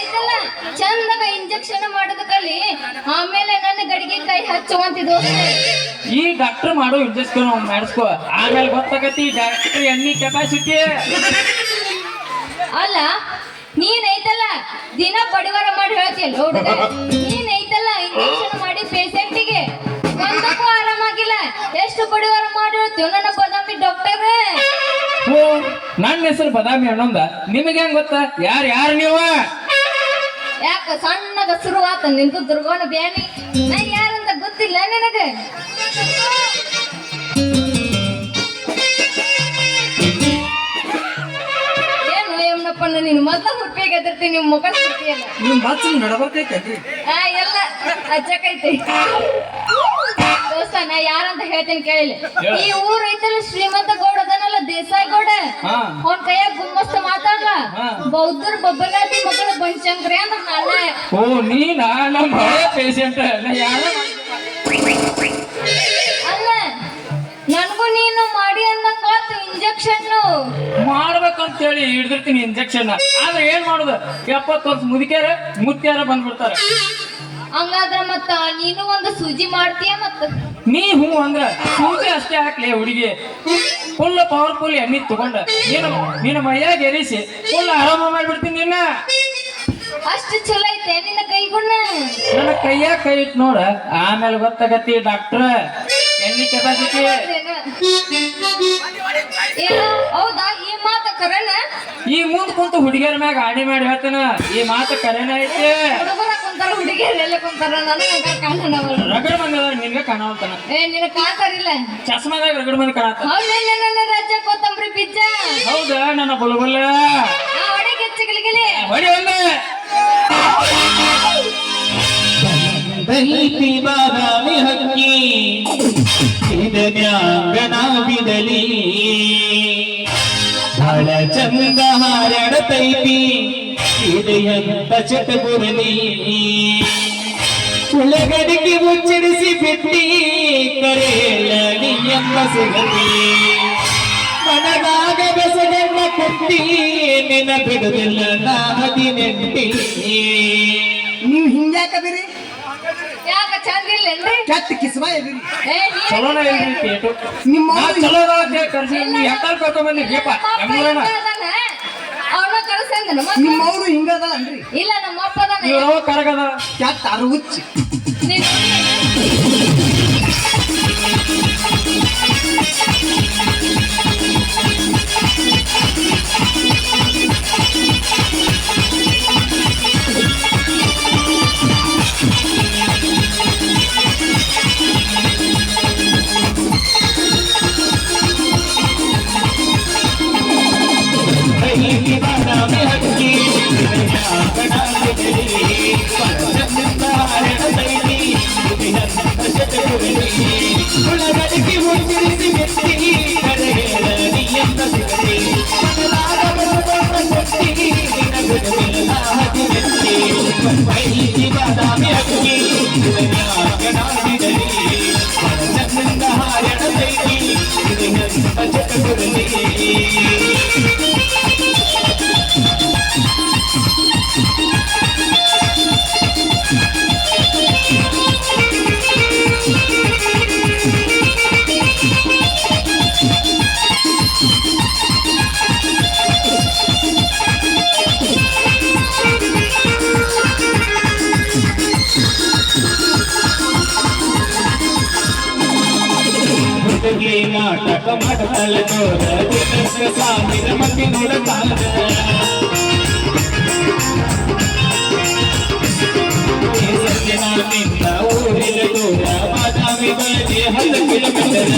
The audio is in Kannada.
ಐತಲ್ಲ ಚಂದಾಗ ಇಂಜೆಕ್ಷನ್ ಮಾಡೋದ ಕಲಿ ಆಮೇಲೆ ನನ್ನ ಗಡಿಗೆ ಕೈ ಹಚ್ಚುವಂತಿದ್ದು ಈ ಡಾಕ್ಟರ್ ಮಾಡೋ ಇಂಜೆಕ್ಷನ್ ಮಾಡಿಸ್ಕೋ. ಆಮೇಲೆ ಗೊತ್ತಾಗತ್ತಿ ಡಾಕ್ಟರ್ ಎಣ್ಣಿ ಕೆಪಾಸಿಟಿ ಅಲ್ಲ ನೀನ್ ಐತಲ್ಲ ದಿನ ಬಡವರ ಮಾಡಿ ಹೇಳ್ತಿಯಲ್ಲ ಹುಡುಗ. ನೀನ್ ಐತಲ್ಲ ಇಂಜೆಕ್ಷನ್ ಮಾಡಿ ಪೇಷಂಟಿಗೆ ಒಂದಕ್ಕೂ ಆರಾಮಾಗಿಲ್ಲ. ಎಷ್ಟು ಬಡವರ ಮಾಡಿ ಹೇಳ್ತೀವಿ ನನ್ನ ಓ ನನ್ನ ಹೆಸರು ಬದಾಮಿ ಅಣ್ಣಂದ. ನಿಮಗೆ ಹೆಂಗ್ ಗೊತ್ತಾ? ಯಾರು ಯಾರು ನೀವ? ಯಾಕ ಸಣ್ಣಗ ಶುರುವಾತ ನಿಂತು ದುರ್ಗೋನ ಬ್ಯಾನಿ ನಾ ಯಾರಂತ ಗೊತ್ತಿಲ್ಲ ನಿನಗೆ? ಏನು ಯಮ್ನಪ್ಪ ನೀನು ಮೊದಲ ಹುಟ್ಟಿಗೆ ಎದಿರ್ತೀನಿ ನಿಮ್ ಮುಖ ಸುತ್ತಿಯಲ್ಲ ನಿಮ್ ಬಾಚು ನಡಬರ್ಕೈತೆ ಆ ಎಲ್ಲ ಅಜ್ಜಕೈತೆ. ಯಾರಂತ ಹೇಳ್ತೇನೆ ಕೇಳಿಲ್ಲ. ಈ ಊರ್ ಐತಲ್ಲ ಶ್ರೀಮಂತ ಗೌಡ ಅದನಲ್ಲ ದೇಸಾಯಿ ಗೌಡ. ಅವನ್ ಕೈಯಾಗ ಗುಮ್ಮಸ್ತ ಮಾತಾಡ್ಲ. ಬೌದ್ಧರ್ ಬಬ್ಬಲಾದಿ ಮಗಳ ಬನಶಂಕರಿ ಅಂದ್ರ ನಾಳೆ ಓ ನೀ ನಮ್ಮ ಹಳೆ ಪೇಷಂಟ್ ಯಾರ ಅಲ್ಲ ನನಗೂ ನೀನು ಮಾಡಿ ಅಂದಂಗ ಇಂಜೆಕ್ಷನ್ ಮಾಡ್ಬೇಕಂತೇಳಿ ಹಿಡ್ದಿರ್ತೀನಿ ಇಂಜೆಕ್ಷನ್ ಆದ್ರೆ ಏನ್ ಮಾಡುದು? ಎಪ್ಪತ್ತು ವರ್ಷ ಮುದುಕ್ಯಾರ ಮುತ್ಯಾರ ಬಂದ್ಬಿಡ್ತಾರೆ. ಹಂಗಾದ್ರೆ ಮತ್ತ ನೀನು ಒಂದು ಸೂಜಿ ಮಾಡ್ತೀಯ ಮತ್ತ? ನೀ ಹೂ ಅಂದ್ರ ಸೂಜಿ ಅಷ್ಟೇ ಹಾಕ್ಲಿ ಹುಡುಗಿ. ಫುಲ್ ಪವರ್ಫುಲ್ ಎಣ್ಣೆ ತಗೊಂಡ. ನೀನು ನಿನ್ನ ಮೈಯಾಗ ಎರಿಸಿ ಫುಲ್ ಆರಾಮ ಮಾಡ್ಬಿಡ್ತೀನಿ ನಿನ್ನ. ಅಷ್ಟು ಚಲೋ ಐತೆ ನಿನ್ನ ಕೈಗುಣ. ನನ್ನ ಕೈಯಾಗ ಕೈ ಇಟ್ ನೋಡ. ಆಮೇಲೆ ಗೊತ್ತಾಗತ್ತಿ ಡಾಕ್ಟ್ರ ಎಣ್ಣೆ ಕೆಪಾಸಿಟಿ. ಏನು ಹೌದಾ? ಈ ಮಾತು ಕರೆನ? ಈ ಮುಂದ್ ಕುಂತು ಹುಡುಗಿಯರ ಮ್ಯಾಗ ಆಡಿ ಮಾಡಿ ಹೇಳ್ತಾನ. ಈ ಮಾತು ಕರೆನ ಐತಿ. ಕುಂತಾರ ಹುಡುಗಿಯರು ಎಲ್ಲ ಕುಂತಾರ? ನನಗೆ ರಗಡ ಮಂದಿ ಅದಾರ ನಿನ್ಗ ಕಾಣವಲ್ತಾನ ಏ ನಿನ್ನ ಕಾತಾರಿಲ್ಲ ಚಸ್ಮಾದಾಗ ರಗಡ ಮಂದಿ ಕಾಣತ್ತ ನನ್ನ ರಾಜ್ಯ ಕೊತ್ತಂಬರಿ ಬಿಜ್ಜ ಹೌದಾ ನನ್ನ ಬುಲ್ಬುಲ್? ಹೊಡಿ ಒಂದೇ. ಬಾದಾಮಿ ಹಕ್ಕಿ ಇದನ್ಯಾಂಗನ ಬಿಡಲಿ ಬಹಳ ಚಂದ ಹಾರಾಡತೈತಿ ಇದೆಯಂತ ಚಟಗುರಲಿ ಉಳ್ಳಗಡಿಗೆ ಉಚ್ಚರಿಸಿ ಬಿಟ್ಟಿ ಕರೆಯಲಿ ಎಂಬ ಸಿಗಲಿ ಮನದಾಗ ಬೆಸಗಣ್ಣ ಕೊಟ್ಟಿ ನಿನ್ನ ಬಿಡುದಿಲ್ಲ ನಾ ಹದಿನೆಂಟಿ ನೀವು ಹಿಂಗ್ಯಾಕದಿರಿ ಯಾಕ ಚಂದ ಇಲ್ಲೇನ್ರಿ? ಕೆಟ್ಟ ಕಿಸ್ಮ ಇದಿರಿ. ಚಲೋನ ಇಲ್ರಿ ನಿಮ್ಮ ನಾ ಅವ್ವ ಚಲೋ ಅದಾವ ಅಂತ ಹೇಳಿ. ಕರ್ಸಿ ನೀ ಎತ್ತಾಳ್ ಕರ್ಕೊಂಡ್ ಬಂದಿದ್ದೀಯಪ್ಪ ಕಳ್ಸಂದ ನಮ್ಮ ಅವ್ರು ಹಿಂಗದಲ್ರಿ? ಇಲ್ಲ ನಮ್ಮ ಅಪ್ಪ ಅದಾನ ಇವ್ರವ ಕರಗದ ಅರು ಹುಚ್ಚಿ? ನೀನು- ಹುಡುಗಿ ನಾಟಕ ಮಾಡಲ ನೋಡ ದಿನಕ್ಕ ಸಾವಿರ ಮಂದಿ ನೋಡತಾರ ಈ ಸತ್ಯನ ನಿನ್ನ ಊರಿನ ದೂರ ಬಾದಾಮಿ ಬಯಲಿ ಹತ್ತು ಕಿಲೋಮೀಟರ್